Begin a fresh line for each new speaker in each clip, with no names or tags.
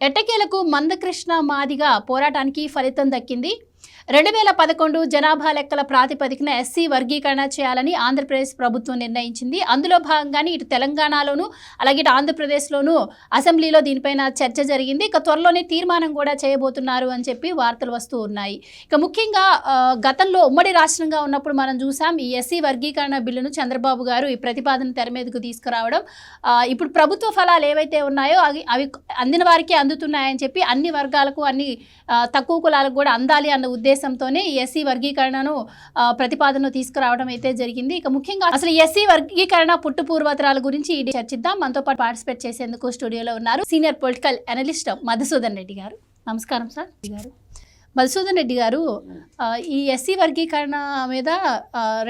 ఎట్టకేలకు మందకృష్ణ మాదిగా పోరాటానికి ఫలితం దక్కింది. రెండు వేల పదకొండు జనాభా లెక్కల ప్రాతిపదికన ఎస్సీ వర్గీకరణ చేయాలని ఆంధ్రప్రదేశ్ ప్రభుత్వం నిర్ణయించింది. అందులో భాగంగానే ఇటు తెలంగాణలోను అలాగే ఇటు ఆంధ్రప్రదేశ్లోను అసెంబ్లీలో దీనిపైన చర్చ జరిగింది. ఇక త్వరలోనే తీర్మానం కూడా చేయబోతున్నారు అని చెప్పి వార్తలు వస్తూ ఉన్నాయి. ఇక ముఖ్యంగా గతంలో ఉమ్మడి రాష్ట్రంగా ఉన్నప్పుడు మనం చూసాం ఈ ఎస్సీ వర్గీకరణ బిల్లును చంద్రబాబు గారు ఈ ప్రతిపాదన తెర మీదకు తీసుకురావడం ఇప్పుడు ప్రభుత్వ ఫలాలు ఏవైతే ఉన్నాయో అవి అవి అందిన వారికి అందుతున్నాయని చెప్పి అన్ని వర్గాలకు అన్ని తక్కువ కులాలకు కూడా అందాలి అన్న ఉద్దేశంతోనే ఈ ఎస్సీ వర్గీకరణను ప్రతిపాదనను తీసుకురావడం అయితే జరిగింది. ఇక ముఖ్యంగా అసలు ఎస్సీ వర్గీకరణ పుట్టు పూర్వతరాల గురించి ఈ చర్చిద్దాం. మనతో పాటు పార్టిసిపేట్ చేసేందుకు స్టూడియోలో ఉన్నారు senior political analyst Madhusudan Reddy గారు. నమస్కారం సార్. గారు మధుసూదన్ రెడ్డి గారు ఈ ఎస్సీ వర్గీకరణ మీద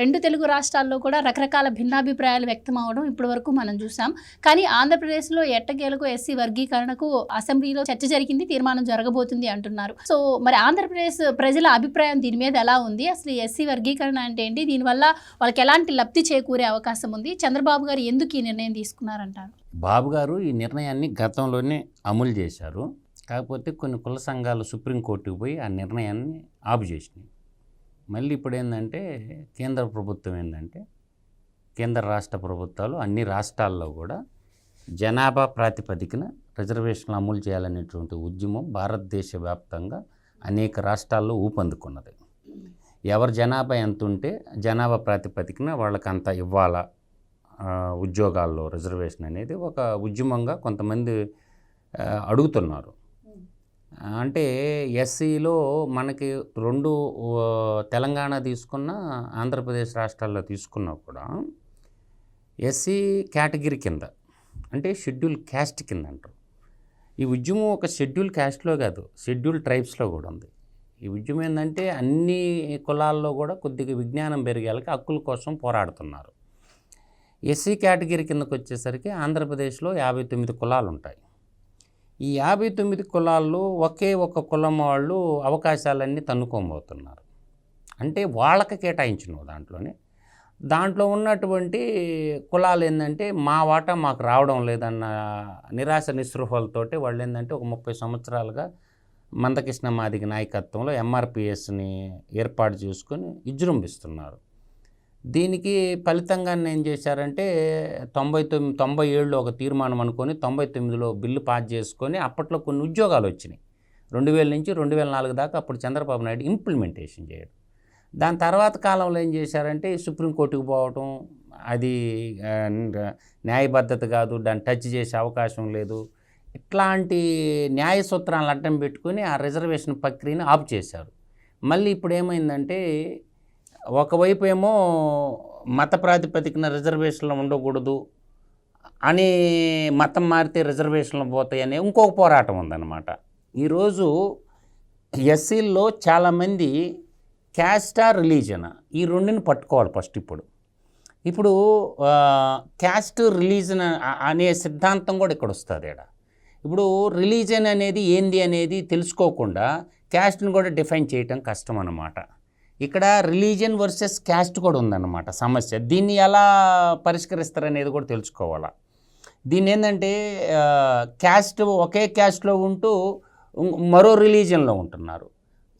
రెండు తెలుగు రాష్ట్రాల్లో కూడా రకరకాల భిన్నాభిప్రాయాలు వ్యక్తం అవడం ఇప్పటి వరకు మనం చూసాం. కానీ ఆంధ్రప్రదేశ్లో ఎట్టకేలకు ఎస్సీ వర్గీకరణకు అసెంబ్లీలో చర్చ జరిగింది తీర్మానం జరగబోతుంది అంటున్నారు. సో మరి ఆంధ్రప్రదేశ్ ప్రజల అభిప్రాయం దీని మీద ఎలా ఉంది? అసలు ఎస్సీ వర్గీకరణ అంటే ఏంటి? దీనివల్ల వాళ్ళకి ఎలాంటి లబ్ధి చేకూరే అవకాశం ఉంది? చంద్రబాబు గారు ఎందుకు ఈ నిర్ణయం తీసుకున్నారంటారు?
బాబు గారు ఈ నిర్ణయాన్ని గతంలోనే అమలు చేశారు. కాకపోతే కొన్ని కుల సంఘాలు సుప్రీంకోర్టుకు పోయి ఆ నిర్ణయాన్ని ఆపు చేసినాయి. మళ్ళీ ఇప్పుడు ఏంటంటే కేంద్ర ప్రభుత్వం ఏంటంటే కేంద్ర రాష్ట్ర ప్రభుత్వాలు అన్ని రాష్ట్రాల్లో కూడా జనాభా ప్రాతిపదికన రిజర్వేషన్లు అమలు చేయాలనేటువంటి ఉద్యమం భారతదేశ వ్యాప్తంగా అనేక రాష్ట్రాల్లో ఊపందుకున్నది. ఎవరి జనాభా ఎంత ఉంటే జనాభా ప్రాతిపదికన వాళ్ళకి అంత ఇవ్వాలా ఉద్యోగాల్లో రిజర్వేషన్ అనేది ఒక ఉద్యమంగా కొంతమంది అడుగుతున్నారు. అంటే ఎస్సీలో మనకి రెండు తెలంగాణ తీసుకున్న ఆంధ్రప్రదేశ్ రాష్ట్రాల్లో తీసుకున్నా కూడా ఎస్సీ కేటగిరీ కింద అంటే షెడ్యూల్ క్యాస్ట్ కింద అంటారు. ఈ ఉద్యమం ఒక షెడ్యూల్ క్యాస్ట్లో కాదు షెడ్యూల్ ట్రైబ్స్లో కూడా ఉంది. ఈ ఉద్యమం ఏంటంటే అన్ని కులాల్లో కూడా కొద్దిగా విజ్ఞానం పెరిగేళ్ళకి హక్కుల కోసం పోరాడుతున్నారు. ఎస్సీ కేటగిరీ కిందకు వచ్చేసరికి ఆంధ్రప్రదేశ్లో యాభై తొమ్మిది కులాలు ఉంటాయి ఈ యాభై తొమ్మిది కులాల్లో ఒకే ఒక కులం వాళ్ళు అవకాశాలన్నీ తన్నుకోబోతున్నారు. అంటే వాళ్ళకి కేటాయించిన దాంట్లోనే. దాంట్లో ఉన్నటువంటి కులాలు ఏంటంటే మా వాటా మాకు రావడం లేదన్న నిరాశ నిస్పృహలతోటి వాళ్ళు ఏంటంటే ఒక ముప్పై సంవత్సరాలుగా మందకృష్ణ మాదిగ నాయకత్వంలో ఎంఆర్పిఎస్ని ఏర్పాటు చేసుకొని విజృంభిస్తున్నారు. దీనికి ఫలితంగా ఏం చేశారంటే తొంభై తొమ్మిది తొంభై ఏడులో ఒక తీర్మానం అనుకొని తొంభై తొమ్మిదిలో బిల్లు పాస్ చేసుకొని అప్పట్లో కొన్ని ఉద్యోగాలు వచ్చినాయి. రెండు వేల నుంచి రెండు వేల నాలుగు దాకా అప్పుడు చంద్రబాబు నాయుడు ఇంప్లిమెంటేషన్ చేయడం. దాని తర్వాత కాలంలో ఏం చేశారంటే సుప్రీంకోర్టుకు పోవటం అది న్యాయబద్ధత కాదు దాన్ని టచ్ చేసే అవకాశం లేదు. ఇట్లాంటి న్యాయ సూత్రాలను అడ్డం పెట్టుకొని ఆ రిజర్వేషన్ ప్రక్రియను ఆపు చేశారు. మళ్ళీ ఇప్పుడు ఏమైందంటే ఒకవైపు ఏమో మత ప్రాతిపదికన రిజర్వేషన్లు ఉండకూడదు అని మతం మారితే రిజర్వేషన్లు పోతాయని ఇంకొక పోరాటం ఉందన్నమాట. ఈరోజు ఎస్సీల్లో చాలామంది క్యాస్టా రిలీజన్ ఈ రెండుని పట్టుకోవాలి ఫస్ట్ ఇప్పుడు. ఇప్పుడు క్యాస్ట్ రిలీజన్ అనే సిద్ధాంతం కూడా ఇక్కడ వస్తుంది ఇక్కడ ఇప్పుడు రిలీజన్ అనేది ఏంది అనేది తెలుసుకోకుండా క్యాస్ట్ని కూడా డిఫైన్ చేయటం కష్టం అన్నమాట. ఇక్కడ రిలీజియన్ వర్సెస్ క్యాస్ట్ కూడా ఉందన్నమాట సమస్య. దీన్ని ఎలా పరిష్కరిస్తారనేది కూడా తెలుసుకోవాలా. దీన్ని ఏంటంటే క్యాస్ట్ ఒకే క్యాస్ట్లో ఉంటూ మరో రిలీజియన్లో ఉంటున్నారు.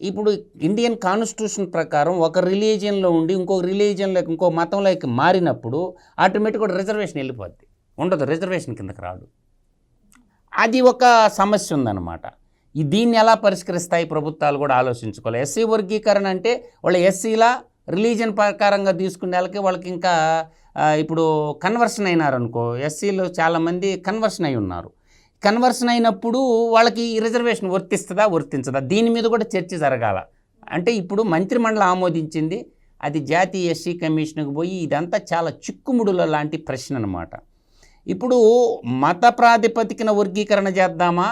ఇప్పుడు ఇండియన్ కాన్స్టిట్యూషన్ ప్రకారం ఒక రిలీజియన్లో ఉండి ఇంకో రిలీజియన్లోకి ఇంకో మతంలోకి మారినప్పుడు ఆటోమేటిక్గా రిజర్వేషన్ వెళ్ళిపోద్ది. ఉండదు రిజర్వేషన్ కిందకి రాడు అది ఒక సమస్య ఉందన్నమాట. దీన్ని ఎలా పరిష్కరిస్తాయి ప్రభుత్వాలు కూడా ఆలోచించుకోవాలి. ఎస్సీ వర్గీకరణ అంటే వాళ్ళు ఎస్సీలా రిలీజన్ ప్రకారంగా తీసుకునే వాళ్ళకి వాళ్ళకి ఇంకా ఇప్పుడు కన్వర్షన్ అయినారనుకో ఎస్సీలో చాలామంది కన్వర్షన్ అయి ఉన్నారు. కన్వర్షన్ అయినప్పుడు వాళ్ళకి ఈ రిజర్వేషన్ వర్తిస్తుందా వర్తించదా? దీని మీద కూడా చర్చ జరగాల. అంటే ఇప్పుడు మంత్రిమండలి ఆమోదించింది అది జాతీయ ఎస్సీ కమిషన్కి పోయి ఇదంతా చాలా చిక్కుముడుల లాంటి ప్రశ్న అనమాట ఇప్పుడు మత ప్రాతిపదికన వర్గీకరణ చేద్దామా?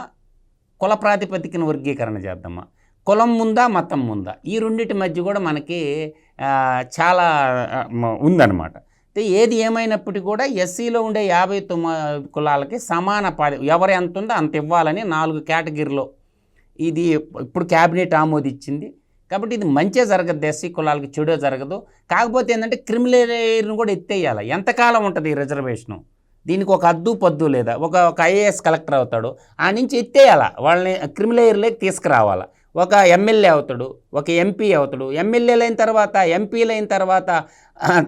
కుల ప్రాతిపదికన వర్గీకరణ చేద్దామా? కులం ముందా మతం ముందా? ఈ రెండింటి మధ్య కూడా మనకి చాలా ఉందన్నమాట. ఏది ఏమైనప్పటికీ కూడా ఎస్సీలో ఉండే యాభై తొమ్మిది కులాలకి సమాన పాది ఎవరు ఎంత ఉందో అంత ఇవ్వాలని నాలుగు కేటగిరీలో ఇది ఇప్పుడు క్యాబినెట్ ఆమోదించింది కాబట్టి ఇది మంచే జరగదు ఎస్సీ కులాలకి చెడో జరగదు. కాకపోతే ఏంటంటే క్రిమినల్ కూడా ఎత్తేయాలి. ఎంతకాలం ఉంటుంది ఈ రిజర్వేషను? దీనికి ఒక అద్దు పద్దు లేదా ఒక ఒక ఐఏఎస్ కలెక్టర్ అవుతాడు. ఆ నుంచి ఎత్తేయాల. వాళ్ళని క్రిమిలేయర్లోకి తీసుకురావాలా. ఒక ఎమ్మెల్యే అవుతాడు ఒక ఎంపీ అవుతాడు. ఎమ్మెల్యేలు అయిన తర్వాత ఎంపీలు అయిన తర్వాత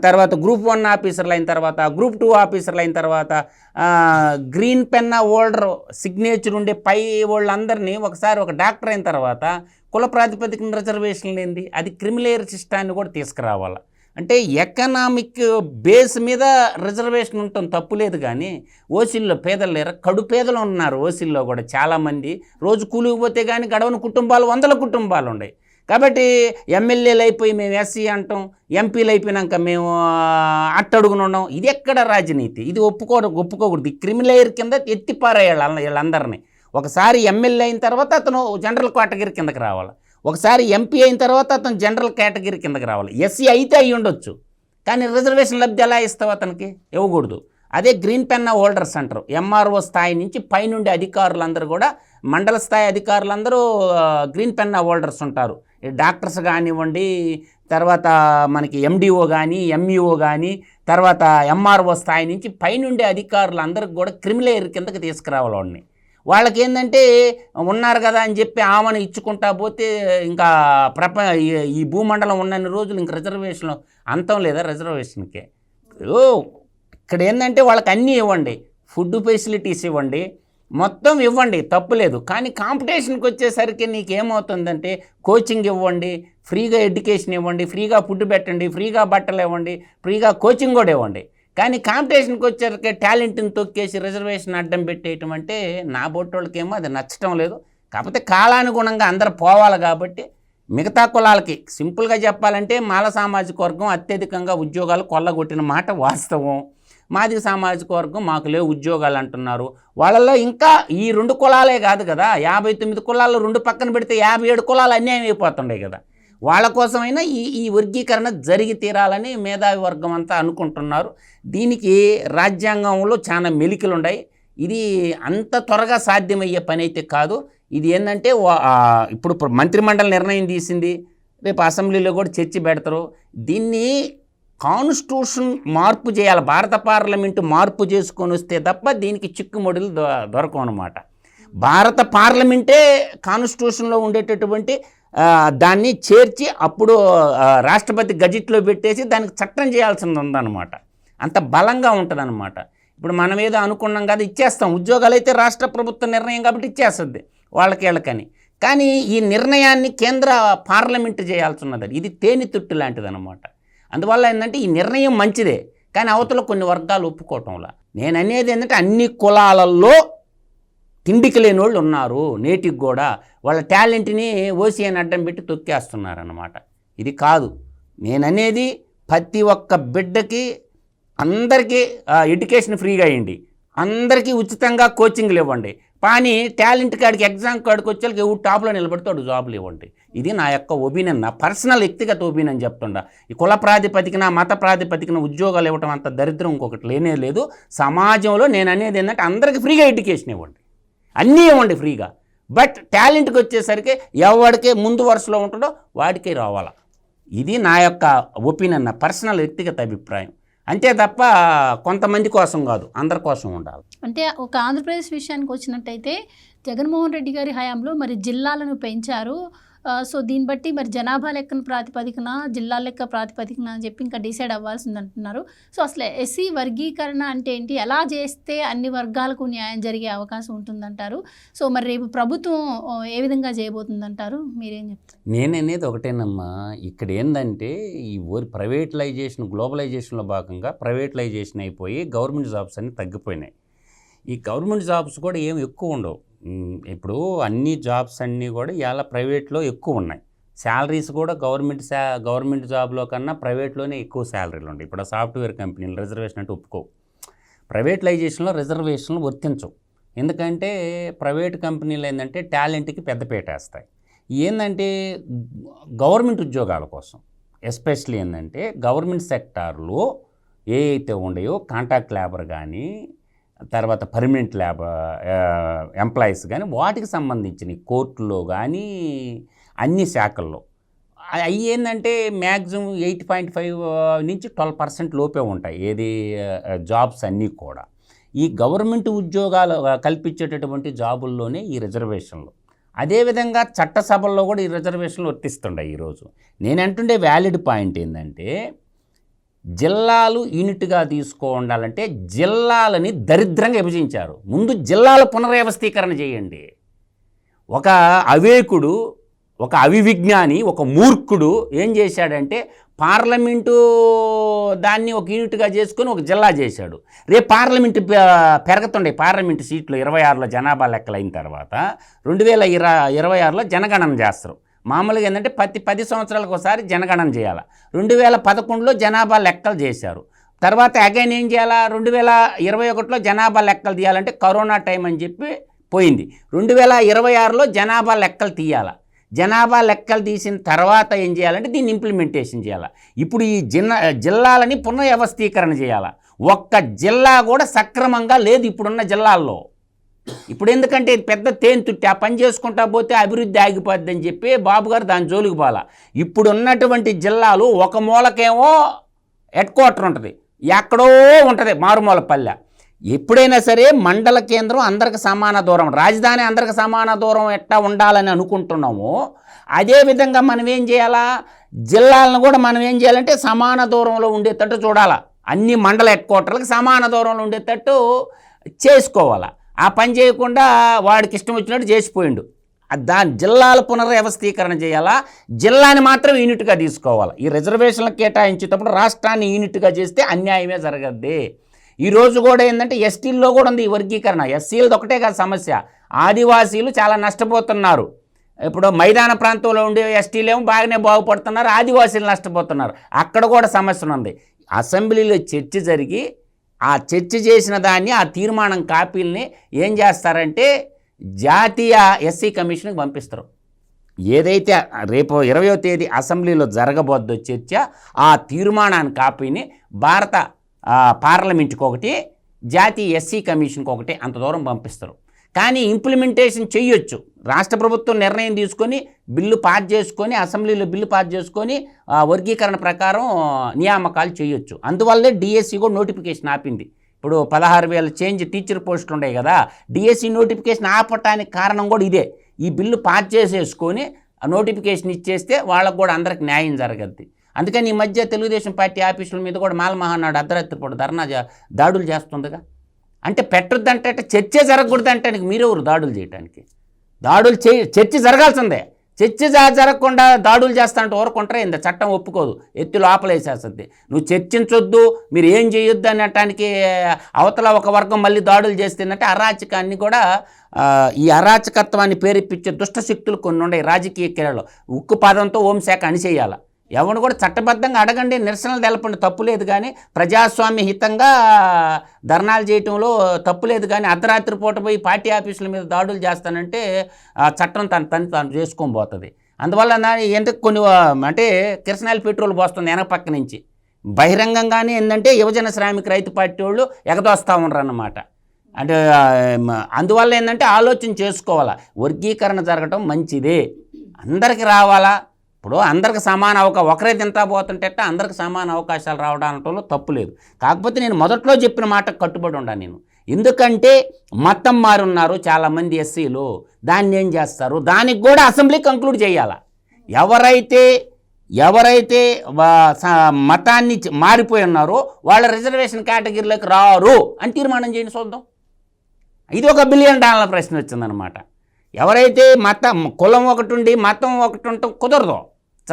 తర్వాత గ్రూప్ వన్ ఆఫీసర్లు అయిన తర్వాత గ్రూప్ టూ ఆఫీసర్లు అయిన తర్వాత గ్రీన్ పెన్ ఓల్డర్ సిగ్నేచర్ ఉండే పై వాళ్ళందరినీ ఒకసారి ఒక డాక్టర్ అయిన తర్వాత కుల ప్రాతిపదికన రిజర్వేషన్లు ఏంది? అది క్రిమిలేయర్ సిస్టాన్ని కూడా తీసుకురావాలి. అంటే ఎకనామిక్ బేస్ మీద రిజర్వేషన్ ఉండటం తప్పులేదు కానీ ఓసీల్లో పేదలు లేరు? కడు పేదలు ఉన్నారు ఓసీల్లో కూడా చాలామంది. రోజు కూలిపోతే కానీ గడవని కుటుంబాలు వందల కుటుంబాలు ఉన్నాయి. కాబట్టి ఎమ్మెల్యేలు అయిపోయి మేము ఎస్సీ అంటాం ఎంపీలు అయిపోయినాక మేము అట్టడుగున ఉన్నాం. ఇది ఎక్కడ రాజనీతి? ఇది ఒప్పుకో ఒప్పుకోకూడదు. ఈ క్రిమిలేయర్ కింద ఎత్తిపారేయాలి వీళ్ళందరినీ. ఒకసారి ఎమ్మెల్యే అయిన తర్వాత అతను జనరల్ కేటగిరీ కిందకి రావాలి. ఒకసారి ఎంపీ అయిన తర్వాత అతను జనరల్ కేటగిరీ కిందకి రావాలి. ఎస్సీ అయితే అయి ఉండొచ్చు. కానీ రిజర్వేషన్ లబ్ధి ఎలా ఇస్తావు అతనికి? ఇవ్వకూడదు. అదే గ్రీన్ పెన్న హోల్డర్స్ అంటారు ఎంఆర్ఓ స్థాయి నుంచి పైనుండి అధికారులందరూ కూడా మండల స్థాయి అధికారులందరూ గ్రీన్ పెన్న హోల్డర్స్ ఉంటారు. ఈ డాక్టర్స్ కానివ్వండి తర్వాత మనకి ఎండిఓ కానీ ఎంఈఓ కానీ తర్వాత ఎంఆర్ఓ స్థాయి నుంచి పైనుండి అధికారులందరికీ కూడా క్రిమిలేయర్ కిందకి తీసుకురావాలి వాడిని. వాళ్ళకి ఏంటంటే ఉన్నారు కదా అని చెప్పి ఆమెను ఇచ్చుకుంటా పోతే ఇంకా ప్రప ఈ- ఈ భూమండలం ఉన్నన్ని రోజులు ఇంక రిజర్వేషన్ అంతం లేదా రిజర్వేషన్కి. ఓ ఇక్కడ ఏంటంటే వాళ్ళకి అన్నీ ఇవ్వండి. ఫుడ్ ఫెసిలిటీస్ ఇవ్వండి. మొత్తం ఇవ్వండి తప్పులేదు కానీ కాంపిటీషన్కి వచ్చేసరికి నీకు ఏమవుతుందంటే కోచింగ్ ఇవ్వండి ఫ్రీగా ఎడ్యుకేషన్ ఇవ్వండి ఫ్రీగా ఫుడ్ పెట్టండి ఫ్రీగా బట్టలు ఇవ్వండి ఫ్రీగా కోచింగ్ కూడా ఇవ్వండి. కానీ కాంపిటీషన్కి వచ్చేసరికి టాలెంట్ని తొక్కేసి రిజర్వేషన్ అడ్డం పెట్టేయటం అంటే నా బొట్టోళ్ళకేమో అది నచ్చటం లేదు. కాకపోతే కాలానుగుణంగా అందరు పోవాలి కాబట్టి మిగతా కులాలకి సింపుల్గా చెప్పాలంటే మాల సామాజిక వర్గం అత్యధికంగా ఉద్యోగాలు కొల్లగొట్టిన మాట వాస్తవం. మాదిక సామాజిక వర్గం మాకు లేవు ఉద్యోగాలు అంటున్నారు. వాళ్ళల్లో ఇంకా ఈ రెండు కులాలే కాదు కదా. యాభై తొమ్మిది కులాలు రెండు పక్కన పెడితే యాభై ఏడు కులాలు అన్యాయం అయిపోతుండే కదా. వాళ్ళ కోసమైనా ఈ ఈ వర్గీకరణ జరిగి తీరాలని మేధావి వర్గం అంతా అనుకుంటున్నారు. దీనికి రాజ్యాంగంలో చాలా మెలికలు ఉన్నాయి ఇది అంత త్వరగా సాధ్యమయ్యే పని అయితే కాదు. ఇది ఏంటంటే ఇప్పుడు మంత్రిమండలి నిర్ణయం తీసింది. రేపు అసెంబ్లీలో కూడా చర్చ పెడతారు. దీన్ని కాన్స్టిట్యూషన్ మార్పు చేయాలి. భారత పార్లమెంటు మార్పు చేసుకొని వస్తే తప్ప దీనికి చిక్కుముడులు దొ దొరకవు అనమాట భారత పార్లమెంటే కాన్స్టిట్యూషన్లో ఉండేటటువంటి దాన్ని చేర్చి అప్పుడు రాష్ట్రపతి గజెట్లో పెట్టేసి దానికి చట్టం చేయాల్సి ఉందన్నమాట అంత బలంగా ఉంటుందన్నమాట. ఇప్పుడు మనం ఏదో అనుకున్నాం కదా ఇచ్చేస్తాం. ఉద్యోగాలు అయితే రాష్ట్ర ప్రభుత్వ నిర్ణయం కాబట్టి ఇచ్చేస్తుంది వాళ్ళకి వీళ్ళకని కానీ ఈ నిర్ణయాన్ని కేంద్ర పార్లమెంటు చేయాల్సి ఉన్నది ఇది తేనె తుట్టు లాంటిది అనమాట అందువల్ల ఏంటంటే ఈ నిర్ణయం మంచిదే. కానీ అవతల కొన్ని వర్గాలు ఒప్పుకోవటంలా. నేను అనేది ఏంటంటే అన్ని కులాలలో తిండికి లేని వాళ్ళు ఉన్నారు నేటికి కూడా వాళ్ళ టాలెంట్ని ఓసీ అని అడ్డం పెట్టి తొక్కేస్తున్నారన్నమాట. ఇది కాదు. నేననేది ప్రతి ఒక్క బిడ్డకి అందరికీ ఎడ్యుకేషన్ ఫ్రీగా అయ్యండి అందరికీ ఉచితంగా కోచింగ్లు ఇవ్వండి. కానీ టాలెంట్ కాడికి ఎగ్జామ్ కాడికి వచ్చేకి ఎవరు టాప్లో నిలబడితే జాబులు ఇవ్వండి. ఇది నా యొక్క ఒపీనియన్ నా పర్సనల్ వ్యక్తిగత ఒపీనియన్ చెప్తుండ. ఈ కుల ప్రాతిపదికన మత ప్రాతిపదికన ఉద్యోగాలు ఇవ్వటం అంత దరిద్రం ఇంకొకటి లేనే లేదు. సమాజంలో నేను అనేది ఏంటంటే అందరికీ ఫ్రీగా ఎడ్యుకేషన్ ఇవ్వండి. అన్నీ ఇవ్వండి ఫ్రీగా. బట్ టాలెంట్కి వచ్చేసరికి ఎవడికే ముందు వరుసలో ఉంటాడో వాడికే రావాలా. ఇది నా యొక్క ఒపీనియన్ నా పర్సనల్ వ్యక్తిగత అభిప్రాయం. అంతే తప్ప కొంతమంది కోసం కాదు అందరి కోసం ఉండాలి.
అంటే ఒక ఆంధ్రప్రదేశ్ విషయానికి వచ్చినట్టయితే జగన్మోహన్ రెడ్డి గారి హయాంలో మరి జిల్లాలను పెంచారు. సో దీన్ని బట్టి మరి జనాభా లెక్కన ప్రాతిపదికన జిల్లా లెక్క ప్రాతిపదికన అని చెప్పి ఇంకా డిసైడ్ అవ్వాల్సింది అంటున్నారు సో అసలు ఎస్సీ వర్గీకరణ అంటే ఏంటి? ఎలా చేస్తే అన్ని వర్గాలకు న్యాయం జరిగే అవకాశం ఉంటుందంటారు? సో మరి రేపు ప్రభుత్వం ఏ విధంగా చేయబోతుందంటారు? మీరేం చెప్తారు?
నేను అనేది ఒకటేనమ్మా. ఇక్కడ ఏంటంటే ఈ ఊరి ప్రైవేటలైజేషన్ గ్లోబలైజేషన్లో భాగంగా ప్రైవేటలైజేషన్ అయిపోయి గవర్నమెంట్ జాబ్స్ అన్నీ తగ్గిపోయినాయి. ఈ గవర్నమెంట్ జాబ్స్ కూడా ఏమి ఎక్కువ ఉండవు. ఇప్పుడు అన్ని జాబ్స్ అన్నీ కూడా ఇవాళ ప్రైవేట్లో ఎక్కువ ఉన్నాయి. శాలరీస్ కూడా గవర్నమెంట్ శా గవర్నమెంట్ జాబ్లో కన్నా ప్రైవేట్లోనే ఎక్కువ శాలరీలు ఉంటాయి ఇప్పుడు సాఫ్ట్వేర్ కంపెనీలు రిజర్వేషన్ అంటే ఒప్పుకో ప్రైవేటలైజేషన్లో రిజర్వేషన్లు వర్తించవు. ఎందుకంటే ప్రైవేట్ కంపెనీలు ఏంటంటే టాలెంట్కి పెద్దపీట వేస్తాయి ఏంటంటే గవర్నమెంట్ ఉద్యోగాల కోసం ఎస్పెషల్లీ ఏంటంటే గవర్నమెంట్ సెక్టార్లో ఏ అయితే ఉండయో కాంట్రాక్ట్ లేబర్ కానీ తర్వాత పర్మనెంట్ ల్యాబ్ ఎంప్లాయీస్ కానీ వాటికి సంబంధించిన కోర్టులో కానీ అన్ని శాఖల్లో. అవి ఏంటంటే మ్యాక్సిమం ఎయిట్ పాయింట్ ఫైవ్ నుంచి ట్వెల్వ్ పర్సెంట్ లోపే ఉంటాయి. ఏది జాబ్స్ అన్నీ కూడా.
ఈ గవర్నమెంట్ ఉద్యోగాలు కల్పించేటటువంటి జాబుల్లోనే ఈ రిజర్వేషన్లు. అదేవిధంగా చట్టసభల్లో కూడా ఈ రిజర్వేషన్లు వర్తిస్తుండే ఈరోజు. నేను అంటుండే వ్యాలిడ్ పాయింట్ ఏంటంటే జిల్లాలు యూనిట్గా తీసుకో ఉండాలంటే జిల్లాలని దరిద్రంగా విభజించారు. ముందు జిల్లాల పునర్వ్యవస్థీకరణ చేయండి. ఒక అవేకుడు ఒక అవివిజ్ఞాని ఒక మూర్ఖుడు ఏం చేశాడంటే పార్లమెంటు దాన్ని ఒక యూనిట్గా చేసుకొని ఒక జిల్లా చేశాడు. రేపు పార్లమెంటు పెరుగుతుండే పార్లమెంటు సీట్లు ఇరవై ఆరులో జనాభా లెక్కలు అయిన తర్వాత రెండు వేల ఇరవై ఆరులో జనగణన చేస్తారు. మామూలుగా ఏంటంటే ప్రతి పది సంవత్సరాలకు ఒకసారి జనగణన చేయాలి. రెండు వేల పదకొండులో జనాభా లెక్కలు చేశారు. తర్వాత అగైన్ ఏం చేయాలా? రెండు వేల ఇరవై ఒకటిలో జనాభా లెక్కలు తీయాలంటే కరోనా టైం అని చెప్పి పోయింది. రెండు వేల ఇరవై ఆరులో జనాభా లెక్కలు తీయాలి. జనాభా లెక్కలు తీసిన తర్వాత ఏం చేయాలంటే దీన్ని ఇంప్లిమెంటేషన్ చేయాలి. ఇప్పుడు ఈ జిల్లా జిల్లాలని పునర్వ్యవస్థీకరణ చేయాలి. ఒక్క జిల్లా కూడా సక్రమంగా లేదు ఇప్పుడున్న జిల్లాల్లో. ఇప్పుడు ఎందుకంటే ఇది పెద్ద తేన్ తుట్టి ఆ పని చేసుకుంటా పోతే అభివృద్ధి ఆగిపోద్ది అని చెప్పి బాబు గారు దాని జోలికి పోలా ఇప్పుడు ఉన్నటువంటి జిల్లాలు ఒక మూలకేమో హెడ్ క్వార్టర్ ఉంటుంది. ఎక్కడో ఉంటుంది మారుమూల పల్లె. ఎప్పుడైనా సరే మండల కేంద్రం అందరికి సమాన దూరం. రాజధాని అందరికి సమాన దూరం ఎట్టా ఉండాలని అనుకుంటున్నాము అదేవిధంగా మనం ఏం చేయాలా? జిల్లాలను కూడా మనం ఏం చేయాలంటే సమాన దూరంలో ఉండేటట్టు చూడాలా. అన్ని మండల హెడ్ క్వార్టర్లకు సమాన దూరంలో ఉండేటట్టు చేసుకోవాలా. ఆ పని చేయకుండా వాడికి ఇష్టం వచ్చినట్టు చేసిపోయిండు. దాని జిల్లాల పునర్వ్యవస్థీకరణ చేయాలా? జిల్లాని మాత్రం యూనిట్గా తీసుకోవాలి? ఈ రిజర్వేషన్లు కేటాయించేటప్పుడు రాష్ట్రాన్ని యూనిట్గా చేస్తే అన్యాయమే జరగద్ది. ఈరోజు కూడా ఏంటంటే ఎస్టీల్లో కూడా ఉంది ఈ వర్గీకరణ. ఎస్సీలది ఒకటే కాదు సమస్య. ఆదివాసీలు చాలా నష్టపోతున్నారు. ఇప్పుడు మైదాన ప్రాంతంలో ఉండే ఎస్టీలు ఏమో బాగానే బాగుపడుతున్నారు ఆదివాసీలు నష్టపోతున్నారు. అక్కడ కూడా సమస్య ఉంది అసెంబ్లీలో చర్చ జరిగి ఆ చర్చ చేసిన దాన్ని ఆ తీర్మానం కాపీల్ని ఏం చేస్తారంటే జాతీయ ఎస్సీ కమిషన్కి పంపిస్తారు. ఏదైతే రేపు ఇరవయో తేదీ అసెంబ్లీలో జరగబోద్దో చర్చ ఆ తీర్మానాన్ని కాపీని భారత పార్లమెంట్కి ఒకటి జాతీయ ఎస్సీ కమిషన్కి ఒకటి అంత దూరం పంపిస్తారు. కానీ ఇంప్లిమెంటేషన్ చేయొచ్చు రాష్ట్ర ప్రభుత్వం నిర్ణయం తీసుకొని బిల్లు పాస్ చేసుకొని అసెంబ్లీలో బిల్లు పాస్ చేసుకొని వర్గీకరణ ప్రకారం నియామకాలు చేయొచ్చు అందువల్లే డిఎస్సి కూడా నోటిఫికేషన్ ఆపింది. ఇప్పుడు పదహారు వేల చేంజ్ టీచర్ పోస్టులు ఉన్నాయి కదా డిఎస్సి నోటిఫికేషన్ ఆపటానికి కారణం కూడా ఇదే. ఈ బిల్లు పాస్ చేసేసుకొని నోటిఫికేషన్ ఇచ్చేస్తే వాళ్ళకు కూడా అందరికి న్యాయం జరగద్ది. అందుకని ఈ మధ్య తెలుగుదేశం పార్టీ ఆఫీసుల మీద కూడా మాలమహానాడు అర్ధరాత్రి పూట ధర్నా దాడులు చేస్తుందిగా. అంటే పెట్టొద్దంటే అంటే చర్చే జరగకూడదంటే మీరెవరు దాడులు చేయడానికి దాడులు చే చర్చ జరగాల్సిందే. చర్చ జరగకుండా దాడులు చేస్తా అంటే ఊరుకుంటారా ఇంత చట్టం ఒప్పుకోదు. ఎత్తులు ఆపలేసేస్తుంది. నువ్వు చర్చించొద్దు మీరు ఏం చేయొద్దు అనటానికి అవతల ఒక వర్గం మళ్ళీ దాడులు చేస్తుందంటే అరాచకాన్ని కూడా ఈ అరాచకత్వాన్ని పేరెప్పించే దుష్ట శక్తులు కొన్ని ఉన్నాయి రాజకీయ క్రీడలు ఉక్కు పాదంతో హోంశాఖ అణిచేయాల ఎవరు కూడా చట్టబద్ధంగా అడగండి నిరసనలు తెలపండి తప్పు లేదు కానీ ప్రజాస్వామ్య హితంగా ధర్నాలు చేయటంలో తప్పు లేదు కానీ అర్ధరాత్రి పూట పోయి పార్టీ ఆఫీసుల మీద దాడులు చేస్తానంటే ఆ చట్టం తన తను తాను చేసుకొని పోతుంది. అందువల్ల ఎందుకు కొన్ని అంటే కిరసనాయిల్ పెట్రోల్ పోస్తుంది వెనక పక్క నుంచి. బహిరంగంగానే ఏంటంటే యువజన శ్రామిక రైతు పార్టీ వాళ్ళు ఎగదోస్తూ ఉండరు అన్నమాట అంటే అందువల్ల ఏంటంటే ఆలోచన చేసుకోవాలా. వర్గీకరణ జరగటం మంచిదే. అందరికి రావాలా. ఇప్పుడు అందరికి సమాన అవకాశం ఒకరే తింటా పోతుంటే అందరికి సమాన అవకాశాలు రావడంలో తప్పు లేదు. కాకపోతే నేను మొదట్లో చెప్పిన మాట కట్టుబడి ఉండాను నేను. ఎందుకంటే మతం మారున్నారు చాలామంది ఎస్సీలు. దాన్ని ఏం చేస్తారు? దానికి కూడా అసెంబ్లీ కంక్లూడ్ చేయాల? ఎవరైతే ఎవరైతే మతాన్ని మారిపోయి ఉన్నారో వాళ్ళ రిజర్వేషన్ కేటగిరీలోకి రారు అని తీర్మానం చేయండి చూద్దాం. ఇది ఒక బిలియన్ డాలర్ల ప్రశ్న వచ్చిందనమాట. ఎవరైతే మతం కులం ఒకటి ఉండి మతం ఒకటి ఉండటం కుదరదు.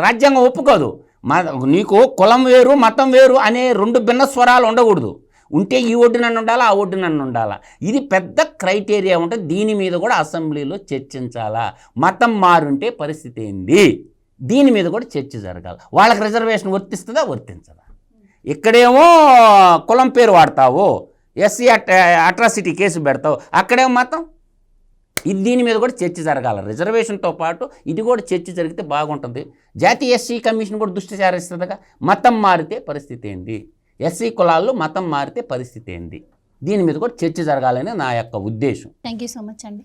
రాజ్యాంగం ఒప్పుకోదు. మా నీకు కులం వేరు మతం వేరు అనే రెండు భిన్న స్వరాలు ఉండకూడదు. ఉంటే ఈ ఒడ్డు నన్ను ఉండాలా ఆ ఒడ్డు నన్ను ఉండాలా? ఇది పెద్ద క్రైటీరియా ఉంటే దీని మీద కూడా అసెంబ్లీలో చర్చించాలా? మతం మారుంటే పరిస్థితి ఏంది? దీని మీద కూడా చర్చ జరగాలి. వాళ్ళకి రిజర్వేషన్ వర్తిస్తుందా? వర్తించదా? ఇక్కడేమో కులం పేరు వాడతావు ఎస్సీ అట్రాసిటీ కేసు పెడతావు అక్కడేమో మతం? ఇది దీని మీద కూడా చర్చ జరగాలి. రిజర్వేషన్తో పాటు ఇది కూడా చర్చ జరిగితే బాగుంటుంది. జాతీయ ఎస్సీ కమిషన్ కూడా దృష్టి సారిస్తుందిగా. మతం మారితే పరిస్థితి ఏంది? ఎస్సీ కులాల్లో మతం మారితే పరిస్థితి ఏంది? దీని మీద కూడా చర్చ జరగాలని నా యొక్క ఉద్దేశం.
థ్యాంక్ యూ సో మచ్ అండి.